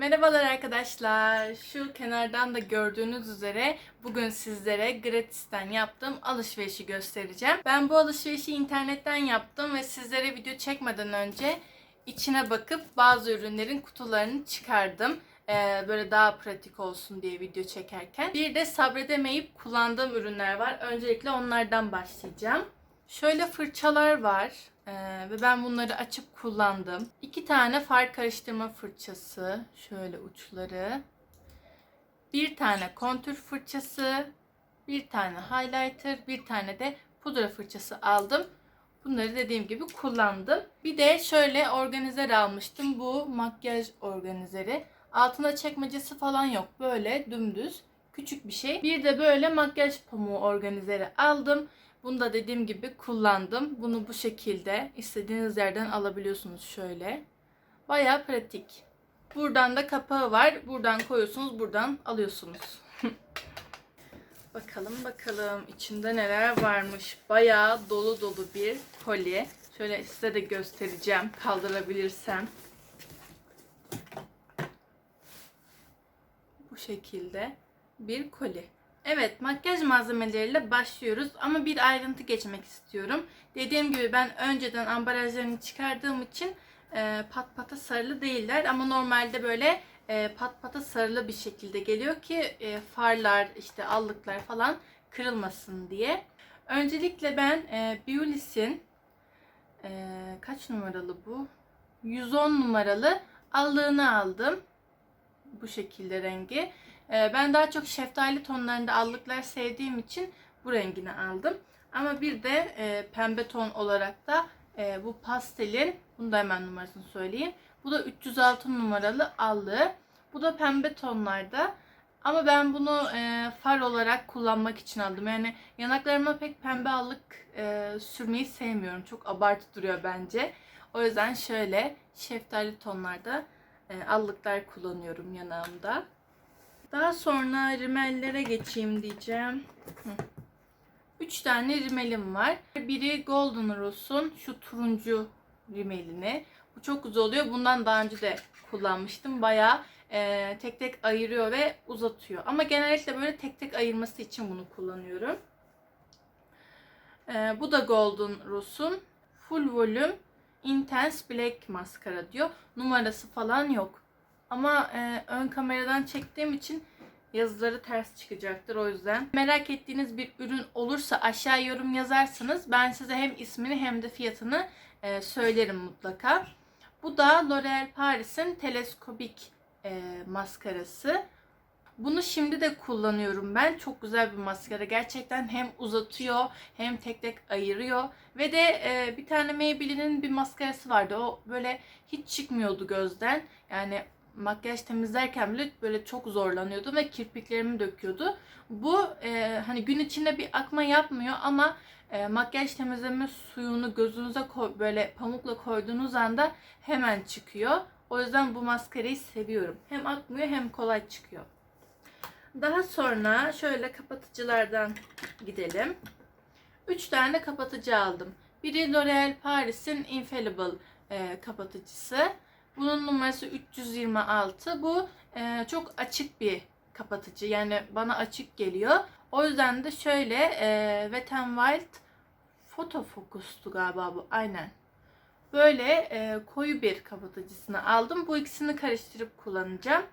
Merhabalar arkadaşlar. Şu kenardan da gördüğünüz üzere bugün sizlere gratisten yaptığım alışverişi göstereceğim. Ben bu alışverişi internetten yaptım ve sizlere video çekmeden önce içine bakıp bazı ürünlerin kutularını çıkardım. Ee, böyle daha pratik olsun diye video çekerken. Bir de sabredemeyip kullandığım ürünler var. Öncelikle onlardan başlayacağım. Şöyle fırçalar var ee, ve ben bunları açıp kullandım. İki tane far karıştırma fırçası, şöyle uçları. Bir tane kontür fırçası, bir tane highlighter, bir tane de pudra fırçası aldım. Bunları dediğim gibi kullandım. Bir de şöyle organizer almıştım. Bu makyaj organizeri. Altında çekmecesi falan yok. Böyle dümdüz küçük bir şey. Bir de böyle makyaj pamuğu organizeri aldım. Bunu da dediğim gibi kullandım. Bunu bu şekilde istediğiniz yerden alabiliyorsunuz şöyle. Baya pratik. Buradan da kapağı var. Buradan koyuyorsunuz, buradan alıyorsunuz. bakalım bakalım içinde neler varmış. Baya dolu dolu bir kolye. Şöyle size de göstereceğim kaldırabilirsem. Bu şekilde bir koli. Evet makyaj malzemeleriyle başlıyoruz ama bir ayrıntı geçmek istiyorum. Dediğim gibi ben önceden ambalajlarını çıkardığım için e, pat pata sarılı değiller ama normalde böyle e, pat pata sarılı bir şekilde geliyor ki e, farlar işte allıklar falan kırılmasın diye. Öncelikle ben e, Beulis'in e, kaç numaralı bu? 110 numaralı allığını aldım. Bu şekilde rengi. Ee, Ben daha çok şeftali tonlarında allıklar sevdiğim için bu rengini aldım. Ama bir de e, pembe ton olarak da e, bu pastelin, bunu da hemen numarasını söyleyeyim. Bu da 306 numaralı allığı. Bu da pembe tonlarda. Ama ben bunu e, far olarak kullanmak için aldım. Yani yanaklarıma pek pembe allık sürmeyi sevmiyorum. Çok abartı duruyor bence. O yüzden şöyle şeftali tonlarda allıklar kullanıyorum yanağımda. Daha sonra rimellere geçeyim diyeceğim. Hı. Üç tane rimelim var. Biri Golden Rose'un şu turuncu rimelini. Bu çok güzel oluyor. Bundan daha önce de kullanmıştım. Bayağı e, tek tek ayırıyor ve uzatıyor. Ama genellikle böyle tek tek ayırması için bunu kullanıyorum. E, bu da Golden Rose'un Full Volume Intense Black maskara diyor. Numarası falan yok. Ama e, ön kameradan çektiğim için yazıları ters çıkacaktır o yüzden. Merak ettiğiniz bir ürün olursa aşağı yorum yazarsanız ben size hem ismini hem de fiyatını e, söylerim mutlaka. Bu da L'Oreal Paris'in teleskopik e, maskarası. Bunu şimdi de kullanıyorum ben. Çok güzel bir maskara. Gerçekten hem uzatıyor hem tek tek ayırıyor. Ve de e, bir tane Maybelline'in bir maskarası vardı. O böyle hiç çıkmıyordu gözden. Yani makyaj temizlerken bile böyle çok zorlanıyordum ve kirpiklerimi döküyordu. Bu e, hani gün içinde bir akma yapmıyor ama e, makyaj temizleme suyunu gözünüze koy, böyle pamukla koyduğunuz anda hemen çıkıyor. O yüzden bu maskarayı seviyorum. Hem akmıyor hem kolay çıkıyor. Daha sonra şöyle kapatıcılardan gidelim. 3 tane kapatıcı aldım. Biri L'Oreal Paris'in Infallible e, kapatıcısı. Bunun numarası 326. Bu e, çok açık bir kapatıcı. Yani bana açık geliyor. O yüzden de şöyle e, Wet n Wild Photo Focus'tu galiba bu. Aynen. Böyle e, koyu bir kapatıcısını aldım. Bu ikisini karıştırıp kullanacağım.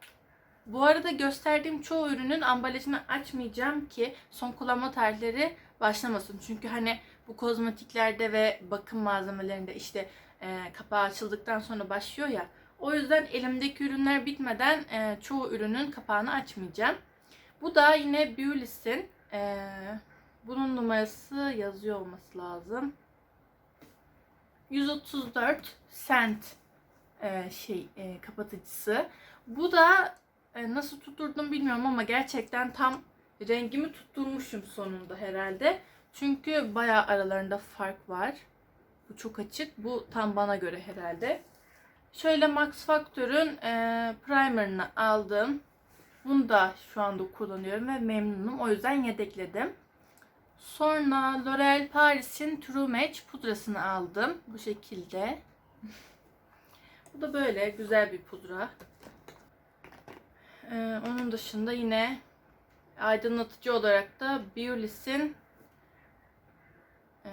Bu arada gösterdiğim çoğu ürünün ambalajını açmayacağım ki son kullanma tarihleri başlamasın. Çünkü hani bu kozmetiklerde ve bakım malzemelerinde işte e, kapağı açıldıktan sonra başlıyor ya. O yüzden elimdeki ürünler bitmeden e, çoğu ürünün kapağını açmayacağım. Bu da yine Beulis'in e, bunun numarası yazıyor olması lazım. 134 cent e, şey e, kapatıcısı. Bu da e, nasıl tutturdum bilmiyorum ama gerçekten tam rengimi tutturmuşum sonunda herhalde. Çünkü bayağı aralarında fark var. Bu çok açık. Bu tam bana göre herhalde. Şöyle Max Factor'ın e, primerını aldım. Bunu da şu anda kullanıyorum ve memnunum. O yüzden yedekledim. Sonra L'Oreal Paris'in True Match pudrasını aldım. Bu şekilde. Bu da böyle güzel bir pudra. Ee, onun dışında yine aydınlatıcı olarak da Beulis'in e,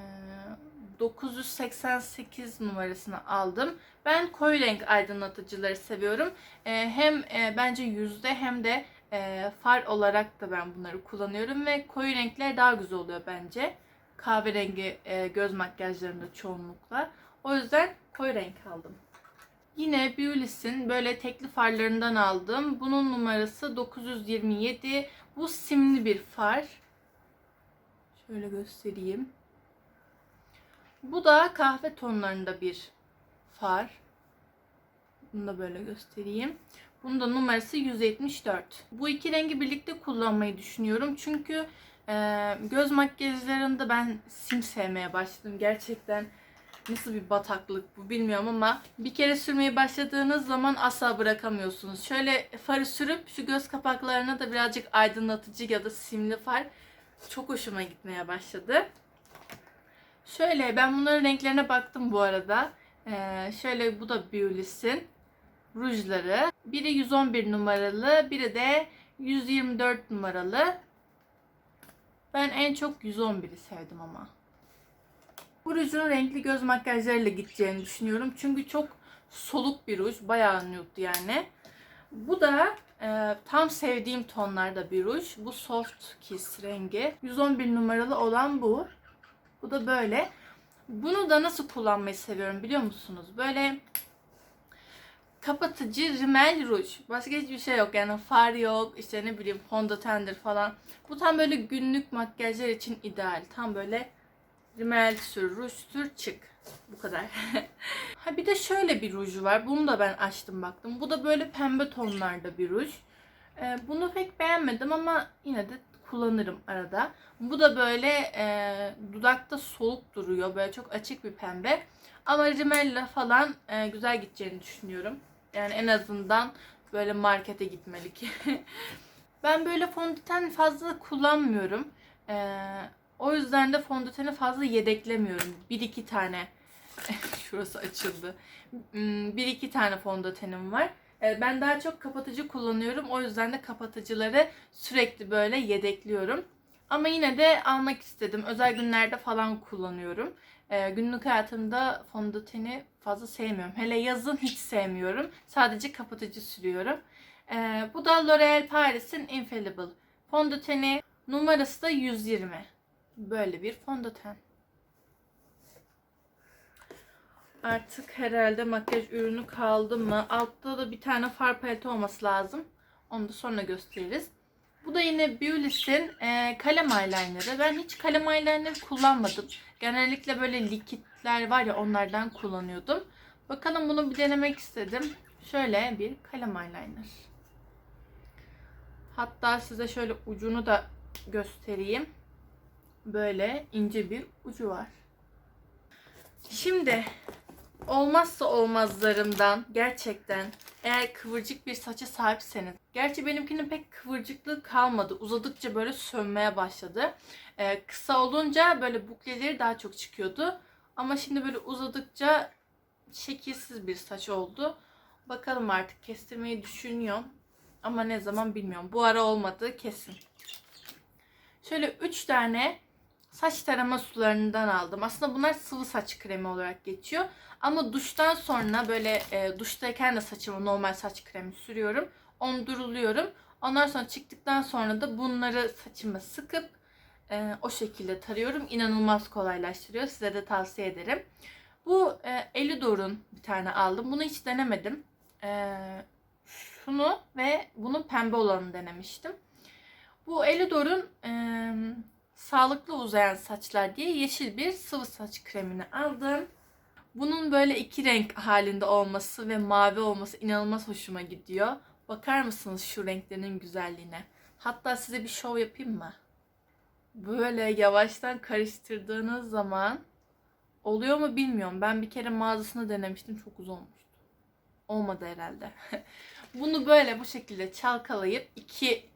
988 numarasını aldım. Ben koyu renk aydınlatıcıları seviyorum. E, hem e, bence yüzde hem de e, far olarak da ben bunları kullanıyorum ve koyu renkler daha güzel oluyor bence. Kahverengi e, göz makyajlarında çoğunlukla. O yüzden koyu renk aldım. Yine Beulis'in böyle tekli farlarından aldım. Bunun numarası 927. Bu simli bir far. Şöyle göstereyim. Bu da kahve tonlarında bir far. Bunu da böyle göstereyim. Bunun da numarası 174. Bu iki rengi birlikte kullanmayı düşünüyorum. Çünkü e, göz makyajlarında ben sim sevmeye başladım. Gerçekten nasıl bir bataklık bu bilmiyorum ama bir kere sürmeye başladığınız zaman asla bırakamıyorsunuz. Şöyle farı sürüp şu göz kapaklarına da birazcık aydınlatıcı ya da simli far çok hoşuma gitmeye başladı. Şöyle ben bunların renklerine baktım bu arada. Ee, şöyle bu da Beulis'in rujları. Biri 111 numaralı, biri de 124 numaralı. Ben en çok 111'i sevdim ama. Bu rujun renkli göz makyajlarıyla gideceğini düşünüyorum. Çünkü çok soluk bir ruj. Bayağı nude yani. Bu da e, tam sevdiğim tonlarda bir ruj. Bu Soft Kiss rengi. 111 numaralı olan bu. Bu da böyle. Bunu da nasıl kullanmayı seviyorum biliyor musunuz? Böyle kapatıcı rimel ruj. Başka hiçbir şey yok. Yani far yok. işte ne bileyim fondötendir falan. Bu tam böyle günlük makyajlar için ideal. Tam böyle rimel sür, ruj sür, çık. Bu kadar. ha bir de şöyle bir ruju var. Bunu da ben açtım baktım. Bu da böyle pembe tonlarda bir ruj. Ee, bunu pek beğenmedim ama yine de kullanırım arada. Bu da böyle e, dudakta soluk duruyor. Böyle çok açık bir pembe. Ama rimelle falan e, güzel gideceğini düşünüyorum. Yani en azından böyle markete gitmelik. ben böyle fondöten fazla kullanmıyorum. E, o yüzden de fondöteni fazla yedeklemiyorum. Bir iki tane. Şurası açıldı. Hmm, Bir iki tane fondötenim var. E, Ben daha çok kapatıcı kullanıyorum. O yüzden de kapatıcıları sürekli böyle yedekliyorum. Ama yine de almak istedim. Özel günlerde falan kullanıyorum. E, günlük hayatımda fondöteni fazla sevmiyorum. Hele yazın hiç sevmiyorum. Sadece kapatıcı sürüyorum. E, bu da L'Oreal Paris'in Infallible. Fondöteni numarası da 120. Böyle bir fondöten. Artık herhalde makyaj ürünü kaldı mı? Altta da bir tane far paleti olması lazım. Onu da sonra gösteririz. Bu da yine Beulis'in e, kalem eyelinerı. Ben hiç kalem eyeliner kullanmadım. Genellikle böyle likitler var ya onlardan kullanıyordum. Bakalım bunu bir denemek istedim. Şöyle bir kalem eyeliner. Hatta size şöyle ucunu da göstereyim. Böyle ince bir ucu var. Şimdi olmazsa olmazlarımdan gerçekten eğer kıvırcık bir saça sahipseniz. Gerçi benimkinin pek kıvırcıklığı kalmadı. Uzadıkça böyle sönmeye başladı. Ee, kısa olunca böyle bukleleri daha çok çıkıyordu. Ama şimdi böyle uzadıkça şekilsiz bir saç oldu. Bakalım artık kestirmeyi düşünüyorum. Ama ne zaman bilmiyorum. Bu ara olmadı kesin. Şöyle 3 tane saç tarama sularından aldım. Aslında bunlar sıvı saç kremi olarak geçiyor. Ama duştan sonra böyle e, duştayken de saçıma normal saç kremi sürüyorum. Onduruluyorum. Ondan sonra çıktıktan sonra da bunları saçıma sıkıp e, o şekilde tarıyorum. İnanılmaz kolaylaştırıyor. Size de tavsiye ederim. Bu e, Elidor'un bir tane aldım. Bunu hiç denemedim. E, şunu ve bunun pembe olanını denemiştim. Bu Elidor'un e, sağlıklı uzayan saçlar diye yeşil bir sıvı saç kremini aldım. Bunun böyle iki renk halinde olması ve mavi olması inanılmaz hoşuma gidiyor. Bakar mısınız şu renklerin güzelliğine? Hatta size bir şov yapayım mı? Böyle yavaştan karıştırdığınız zaman oluyor mu bilmiyorum. Ben bir kere mağazasında denemiştim. Çok uzun olmuştu. Olmadı herhalde. Bunu böyle bu şekilde çalkalayıp iki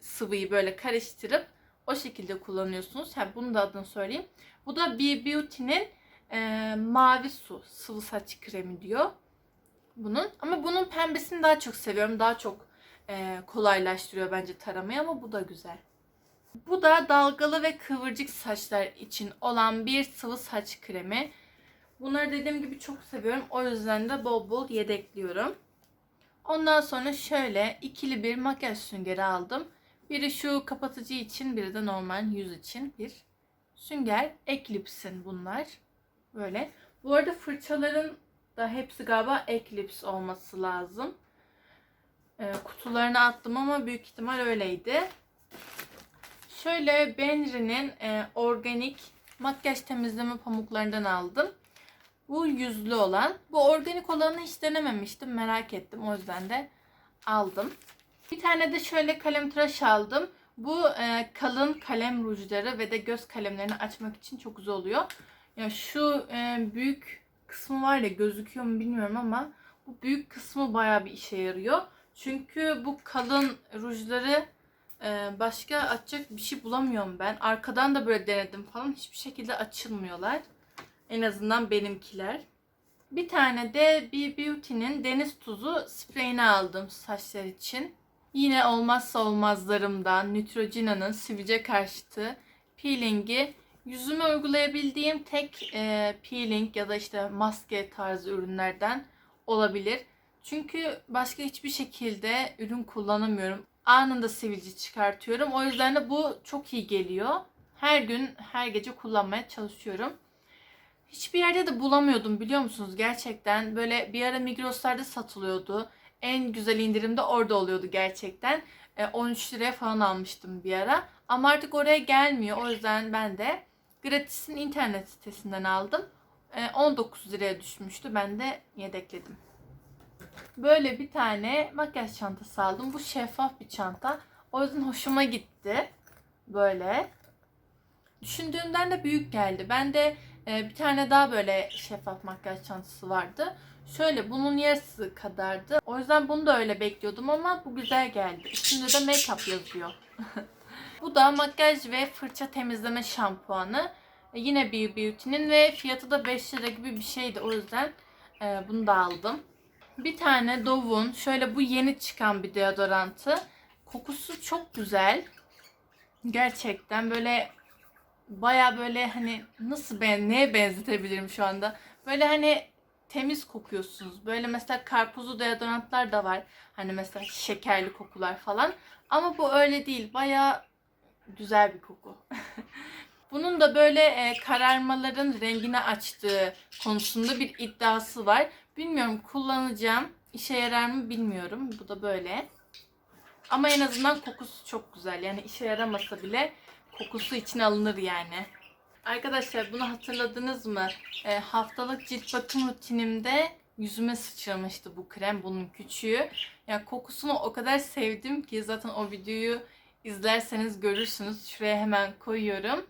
sıvıyı böyle karıştırıp o şekilde kullanıyorsunuz. Yani bunu da adını söyleyeyim. Bu da B Beauty'nin e, mavi su sıvı saç kremi diyor. Bunun. Ama bunun pembesini daha çok seviyorum. Daha çok e, kolaylaştırıyor bence taramayı ama bu da güzel. Bu da dalgalı ve kıvırcık saçlar için olan bir sıvı saç kremi. Bunları dediğim gibi çok seviyorum. O yüzden de bol bol yedekliyorum. Ondan sonra şöyle ikili bir makyaj süngeri aldım. Biri şu kapatıcı için, biri de normal yüz için bir sünger. Eclipse'in bunlar. Böyle. Bu arada fırçaların da hepsi galiba Eclipse olması lazım. Ee, kutularına attım ama büyük ihtimal öyleydi. Şöyle Benri'nin e, organik makyaj temizleme pamuklarından aldım. Bu yüzlü olan. Bu organik olanı hiç denememiştim. Merak ettim. O yüzden de aldım. Bir tane de şöyle kalem tıraş aldım. Bu e, kalın kalem rujları ve de göz kalemlerini açmak için çok güzel oluyor. Ya şu e, büyük kısmı var ya gözüküyor mu bilmiyorum ama bu büyük kısmı bayağı bir işe yarıyor. Çünkü bu kalın rujları e, başka açacak bir şey bulamıyorum ben. Arkadan da böyle denedim falan. Hiçbir şekilde açılmıyorlar. En azından benimkiler. Bir tane de B Beauty'nin deniz tuzu spreyini aldım saçlar için. Yine olmazsa olmazlarımdan Neutrogena'nın sivilce karşıtı peelingi yüzüme uygulayabildiğim tek e, peeling ya da işte maske tarzı ürünlerden olabilir. Çünkü başka hiçbir şekilde ürün kullanamıyorum. Anında sivilce çıkartıyorum. O yüzden de bu çok iyi geliyor. Her gün, her gece kullanmaya çalışıyorum. Hiçbir yerde de bulamıyordum biliyor musunuz? Gerçekten böyle bir ara Migros'larda satılıyordu. En güzel indirimde orada oluyordu gerçekten. E, 13 liraya falan almıştım bir ara. Ama artık oraya gelmiyor. O yüzden ben de Gratis'in internet sitesinden aldım. E, 19 liraya düşmüştü. Ben de yedekledim. Böyle bir tane makyaj çantası aldım. Bu şeffaf bir çanta. O yüzden hoşuma gitti. Böyle. Düşündüğümden de büyük geldi. Ben de e, bir tane daha böyle şeffaf makyaj çantası vardı. Şöyle bunun yarısı kadardı. O yüzden bunu da öyle bekliyordum ama bu güzel geldi. Üstünde de make-up yazıyor. bu da makyaj ve fırça temizleme şampuanı. E, yine B Beauty'nin ve fiyatı da 5 lira gibi bir şeydi. O yüzden e, bunu da aldım. Bir tane Dove'un şöyle bu yeni çıkan bir deodorantı. Kokusu çok güzel. Gerçekten böyle baya böyle hani nasıl ben neye benzetebilirim şu anda? Böyle hani temiz kokuyorsunuz. Böyle mesela karpuzlu deodorantlar da var. Hani mesela şekerli kokular falan. Ama bu öyle değil. Baya güzel bir koku. Bunun da böyle e, kararmaların rengini açtığı konusunda bir iddiası var. Bilmiyorum kullanacağım. İşe yarar mı bilmiyorum. Bu da böyle. Ama en azından kokusu çok güzel. Yani işe yaramasa bile kokusu için alınır yani. Arkadaşlar bunu hatırladınız mı? E, haftalık cilt bakım rutinimde yüzüme sıçramıştı bu krem. Bunun küçüğü. Ya kokusunu o kadar sevdim ki zaten o videoyu izlerseniz görürsünüz. Şuraya hemen koyuyorum.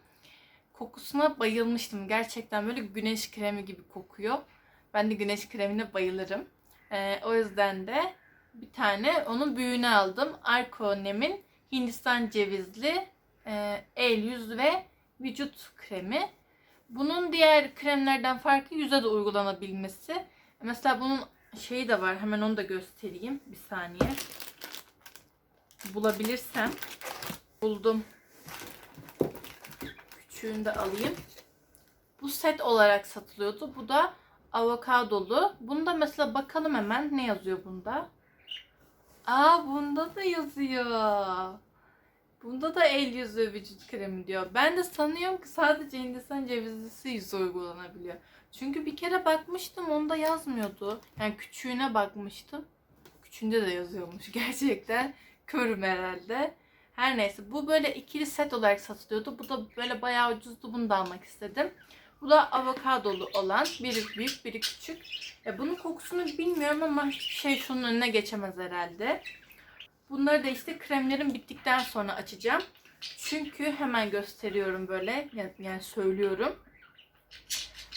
Kokusuna bayılmıştım. Gerçekten böyle güneş kremi gibi kokuyor. Ben de güneş kremine bayılırım. E, o yüzden de bir tane onun büyüğünü aldım. Arko Nem'in Hindistan cevizli e, el yüz ve vücut kremi. Bunun diğer kremlerden farkı yüze de uygulanabilmesi. Mesela bunun şeyi de var. Hemen onu da göstereyim. Bir saniye. Bulabilirsem. Buldum. Küçüğünü de alayım. Bu set olarak satılıyordu. Bu da avokadolu. Bunda mesela bakalım hemen ne yazıyor bunda. Aa bunda da yazıyor. Bunda da el yüzü vücut kremi diyor. Ben de sanıyorum ki sadece Hindistan cevizlisi yüze uygulanabiliyor. Çünkü bir kere bakmıştım onda yazmıyordu. Yani küçüğüne bakmıştım. Küçüğünde de yazıyormuş gerçekten. Körüm herhalde. Her neyse bu böyle ikili set olarak satılıyordu. Bu da böyle bayağı ucuzdu. Bunu da almak istedim. Bu da avokadolu olan. Biri büyük, biri küçük. Ya bunun kokusunu bilmiyorum ama şey şunun önüne geçemez herhalde. Bunları da işte kremlerim bittikten sonra açacağım. Çünkü hemen gösteriyorum böyle. Yani, söylüyorum.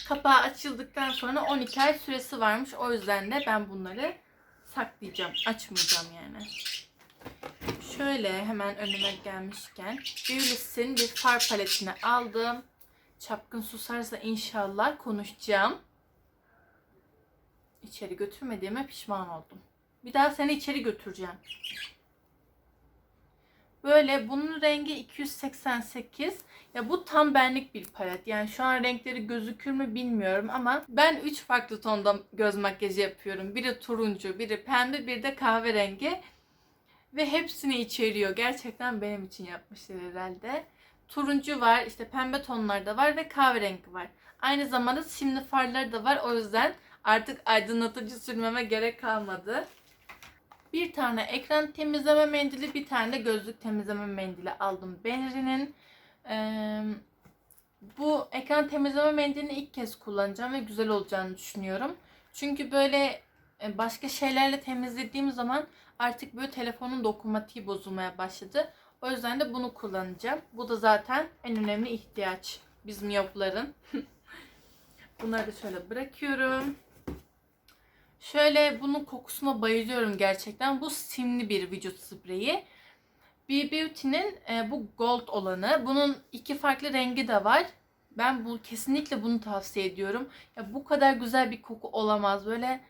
Kapağı açıldıktan sonra 12 ay süresi varmış. O yüzden de ben bunları saklayacağım. Açmayacağım yani. Şöyle hemen önüme gelmişken Beaulis'in bir far paletini aldım. Çapkın susarsa inşallah konuşacağım. İçeri götürmediğime pişman oldum. Bir daha seni içeri götüreceğim. Böyle bunun rengi 288. Ya bu tam benlik bir palet. Yani şu an renkleri gözükür mü bilmiyorum ama ben 3 farklı tonda göz makyajı yapıyorum. Biri turuncu, biri pembe, bir de kahverengi. Ve hepsini içeriyor. Gerçekten benim için yapmışlar herhalde. Turuncu var, işte pembe tonlarda var ve kahverengi var. Aynı zamanda simli farları da var. O yüzden artık aydınlatıcı sürmeme gerek kalmadı. Bir tane ekran temizleme mendili, bir tane de gözlük temizleme mendili aldım Benri'nin. Bu ekran temizleme mendilini ilk kez kullanacağım ve güzel olacağını düşünüyorum. Çünkü böyle e, başka şeylerle temizlediğim zaman artık böyle telefonun dokunmatiği bozulmaya başladı. O yüzden de bunu kullanacağım. Bu da zaten en önemli ihtiyaç biz miyopların. Bunları da şöyle bırakıyorum. Şöyle bunun kokusuna bayılıyorum gerçekten. Bu simli bir vücut spreyi. B Beauty'nin e, bu gold olanı. Bunun iki farklı rengi de var. Ben bu kesinlikle bunu tavsiye ediyorum. Ya bu kadar güzel bir koku olamaz. Böyle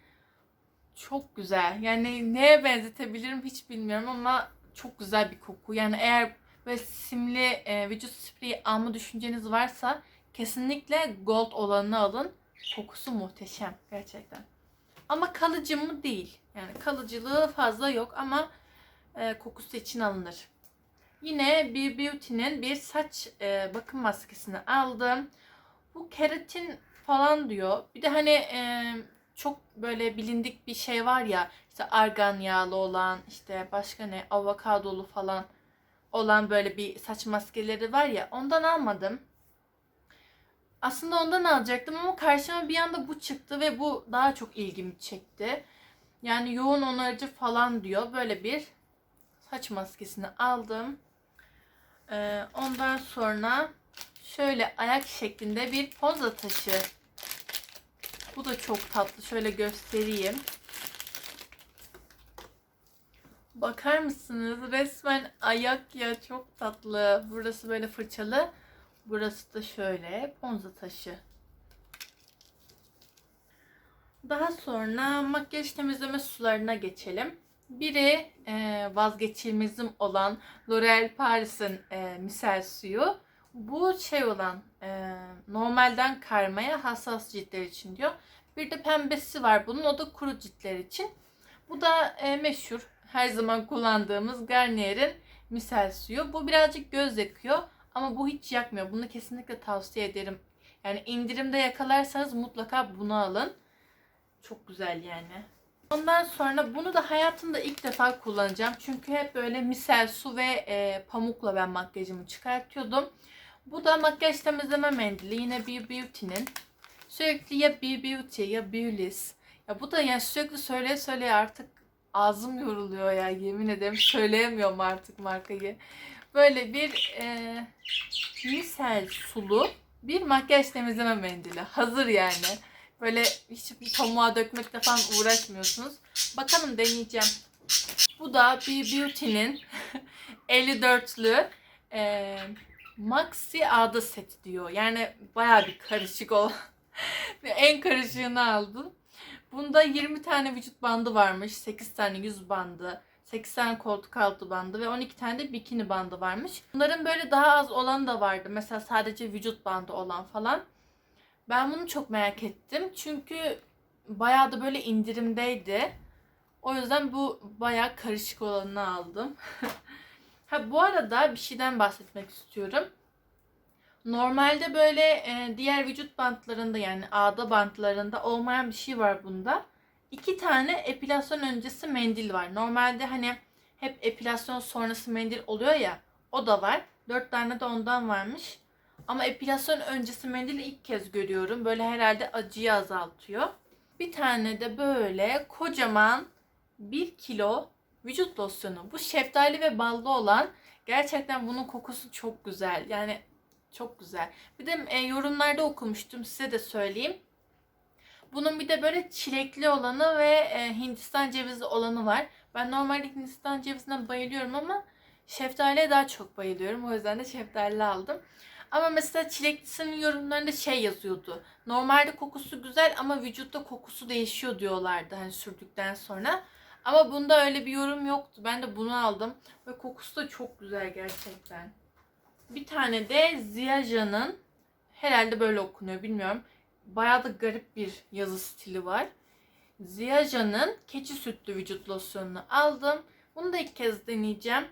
çok güzel. Yani neye benzetebilirim hiç bilmiyorum ama çok güzel bir koku. Yani eğer böyle simli e, vücut spreyi alma düşünceniz varsa kesinlikle gold olanını alın. Kokusu muhteşem gerçekten. Ama kalıcı mı değil. Yani kalıcılığı fazla yok ama e, kokusu için alınır. Yine bir Beauty'nin bir saç e, bakım maskesini aldım. Bu keratin falan diyor. Bir de hani e, çok böyle bilindik bir şey var ya işte argan yağlı olan işte başka ne avokadolu falan olan böyle bir saç maskeleri var ya ondan almadım. Aslında ondan alacaktım ama karşıma bir anda bu çıktı ve bu daha çok ilgimi çekti. Yani yoğun onarıcı falan diyor. Böyle bir saç maskesini aldım. Ee, ondan sonra şöyle ayak şeklinde bir poza taşı. Bu da çok tatlı. Şöyle göstereyim. Bakar mısınız? Resmen ayak ya çok tatlı. Burası böyle fırçalı. Burası da şöyle ponza taşı. Daha sonra makyaj temizleme sularına geçelim. Biri e, vazgeçilmezim olan L'Oreal Paris'in e, misel suyu. Bu şey olan e, normalden karmaya hassas ciltler için diyor. Bir de pembesi var bunun o da kuru ciltler için. Bu da e, meşhur her zaman kullandığımız Garnier'in misel suyu. Bu birazcık göz yakıyor ama bu hiç yakmıyor. Bunu kesinlikle tavsiye ederim. Yani indirimde yakalarsanız mutlaka bunu alın. Çok güzel yani. Ondan sonra bunu da hayatımda ilk defa kullanacağım. Çünkü hep böyle misel su ve e, pamukla ben makyajımı çıkartıyordum. Bu da makyaj temizleme mendili. Yine Be Beauty'nin. Sürekli ya Be Beauty ya Beaulis. Ya bu da yani sürekli söyleye söyleye artık ağzım yoruluyor ya yemin ederim söyleyemiyorum artık markayı. Böyle bir e, misel sulu bir makyaj temizleme mendili. Hazır yani. Böyle hiç pamuğa dökmekle falan uğraşmıyorsunuz. Bakalım deneyeceğim. Bu da Be Beauty'nin 54'lü e, Maxi Ağda seti diyor. Yani baya bir karışık o. Ve en karışığını aldım. Bunda 20 tane vücut bandı varmış. 8 tane yüz bandı. 8 tane koltuk altı bandı ve 12 tane de bikini bandı varmış. Bunların böyle daha az olan da vardı. Mesela sadece vücut bandı olan falan. Ben bunu çok merak ettim. Çünkü bayağı da böyle indirimdeydi. O yüzden bu bayağı karışık olanını aldım. ha bu arada bir şeyden bahsetmek istiyorum. Normalde böyle e, diğer vücut bantlarında yani ağda bantlarında olmayan bir şey var bunda. İki tane epilasyon öncesi mendil var. Normalde hani hep epilasyon sonrası mendil oluyor ya. O da var. Dört tane de ondan varmış. Ama epilasyon öncesi mendili ilk kez görüyorum. Böyle herhalde acıyı azaltıyor. Bir tane de böyle kocaman bir kilo vücut losyonu. Bu şeftali ve ballı olan gerçekten bunun kokusu çok güzel. Yani çok güzel. Bir de e, yorumlarda okumuştum size de söyleyeyim. Bunun bir de böyle çilekli olanı ve e, Hindistan cevizi olanı var. Ben normalde Hindistan cevizine bayılıyorum ama şeftaliye daha çok bayılıyorum. O yüzden de şeftali aldım. Ama mesela çileklisinin yorumlarında şey yazıyordu. Normalde kokusu güzel ama vücutta kokusu değişiyor diyorlardı hani sürdükten sonra. Ama bunda öyle bir yorum yoktu. Ben de bunu aldım. Ve kokusu da çok güzel gerçekten. Bir tane de Ziyaja'nın herhalde böyle okunuyor bilmiyorum. Bayağı da garip bir yazı stili var. Ziyaja'nın keçi sütlü vücut losyonunu aldım. Bunu da ilk kez deneyeceğim.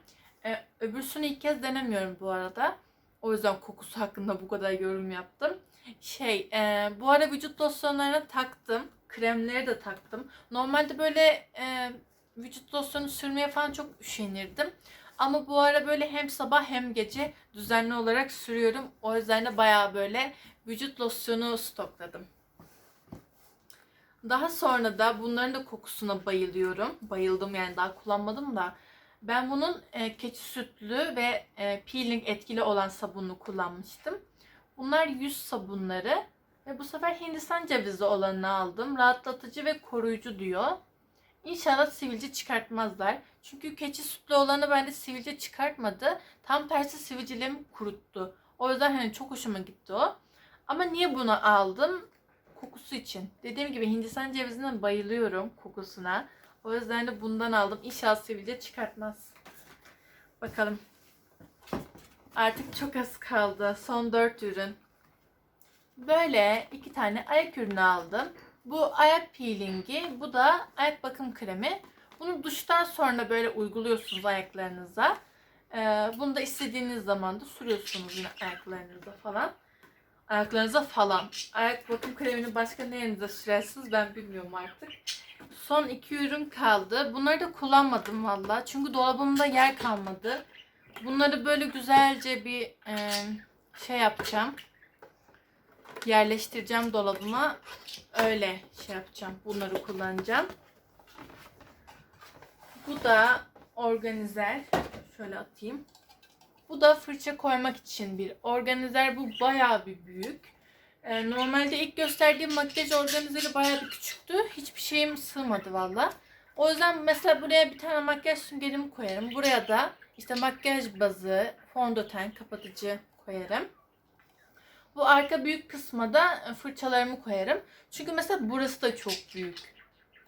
Ee, öbürsünü ilk kez denemiyorum bu arada. O yüzden kokusu hakkında bu kadar yorum yaptım. Şey, e, bu ara vücut losyonlarına taktım. Kremleri de taktım. Normalde böyle e, vücut losyonu sürmeye falan çok üşenirdim. Ama bu ara böyle hem sabah hem gece düzenli olarak sürüyorum. O yüzden de bayağı böyle vücut losyonu stokladım. Daha sonra da bunların da kokusuna bayılıyorum. Bayıldım yani daha kullanmadım da. Ben bunun e, keçi sütlü ve e, peeling etkili olan sabununu kullanmıştım. Bunlar yüz sabunları ve bu sefer Hindistan cevizi olanını aldım. Rahatlatıcı ve koruyucu diyor. İnşallah sivilce çıkartmazlar. Çünkü keçi sütlü olanı bende sivilce çıkartmadı. Tam tersi sivilcelerimi kuruttu. O yüzden hani çok hoşuma gitti o. Ama niye bunu aldım? Kokusu için. Dediğim gibi Hindistan cevizine bayılıyorum kokusuna. O yüzden de bundan aldım. İnşallah sivilce çıkartmaz. Bakalım. Artık çok az kaldı. Son 4 ürün. Böyle iki tane ayak ürünü aldım. Bu ayak peelingi, bu da ayak bakım kremi. Bunu duştan sonra böyle uyguluyorsunuz ayaklarınıza. Ee, bunu da istediğiniz zaman da sürüyorsunuz yine ayaklarınıza falan. Ayaklarınıza falan. Ayak bakım kremini başka nerenize sürersiniz ben bilmiyorum artık. Son iki ürün kaldı. Bunları da kullanmadım valla. Çünkü dolabımda yer kalmadı. Bunları böyle güzelce bir e, şey yapacağım. Yerleştireceğim dolabıma. Öyle şey yapacağım. Bunları kullanacağım. Bu da organizer. Şöyle atayım. Bu da fırça koymak için bir organizer. Bu bayağı bir büyük. Ee, normalde ilk gösterdiğim makyaj organizeri bayağı bir küçüktü. Hiçbir şeyim sığmadı valla. O yüzden mesela buraya bir tane makyaj süngerimi koyarım. Buraya da işte makyaj bazı, fondöten, kapatıcı koyarım. Bu arka büyük kısma da fırçalarımı koyarım. Çünkü mesela burası da çok büyük.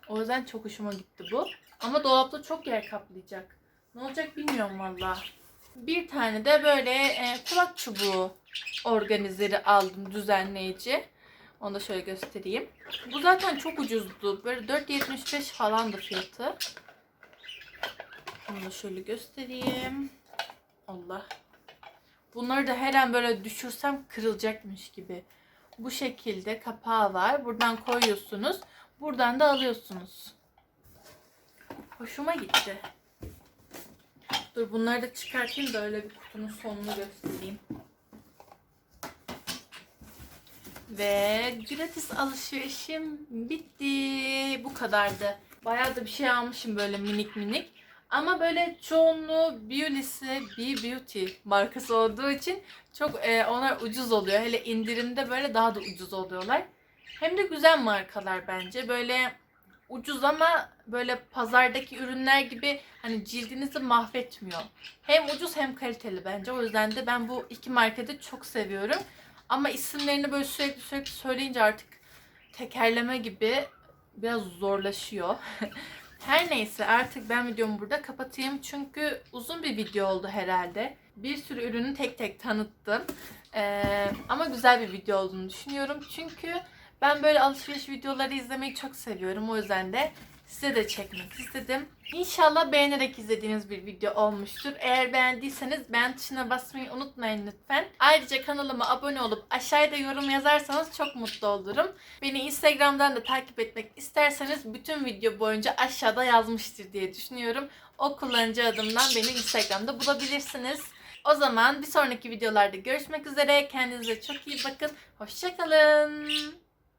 O yüzden çok hoşuma gitti bu. Ama dolapta çok yer kaplayacak. Ne olacak bilmiyorum valla. Bir tane de böyle e, kulak çubuğu organizeri aldım düzenleyici. Onu da şöyle göstereyim. Bu zaten çok ucuzdu. Böyle 4.75 falandı fiyatı. Onu da şöyle göstereyim. Allah. Bunları da her an böyle düşürsem kırılacakmış gibi. Bu şekilde kapağı var. Buradan koyuyorsunuz. Buradan da alıyorsunuz. Hoşuma gitti. Dur bunları da çıkartayım da öyle bir kutunun sonunu göstereyim. Ve gratis alışverişim bitti. Bu kadardı. Bayağı da bir şey almışım böyle minik minik. Ama böyle çoğunluğu Beauty'si, Be Beauty markası olduğu için çok e, onlar ucuz oluyor. Hele indirimde böyle daha da ucuz oluyorlar. Hem de güzel markalar bence. Böyle ucuz ama böyle pazardaki ürünler gibi hani cildinizi mahvetmiyor. Hem ucuz hem kaliteli bence. O yüzden de ben bu iki markayı çok seviyorum. Ama isimlerini böyle sürekli sürekli söyleyince artık tekerleme gibi biraz zorlaşıyor. Her neyse artık ben videomu burada kapatayım. Çünkü uzun bir video oldu herhalde. Bir sürü ürünü tek tek tanıttım. Ee, ama güzel bir video olduğunu düşünüyorum. Çünkü ben böyle alışveriş videoları izlemeyi çok seviyorum. O yüzden de size de çekmek istedim. İnşallah beğenerek izlediğiniz bir video olmuştur. Eğer beğendiyseniz beğen tuşuna basmayı unutmayın lütfen. Ayrıca kanalıma abone olup aşağıda yorum yazarsanız çok mutlu olurum. Beni Instagram'dan da takip etmek isterseniz bütün video boyunca aşağıda yazmıştır diye düşünüyorum. O kullanıcı adımdan beni Instagram'da bulabilirsiniz. O zaman bir sonraki videolarda görüşmek üzere. Kendinize çok iyi bakın. Hoşçakalın.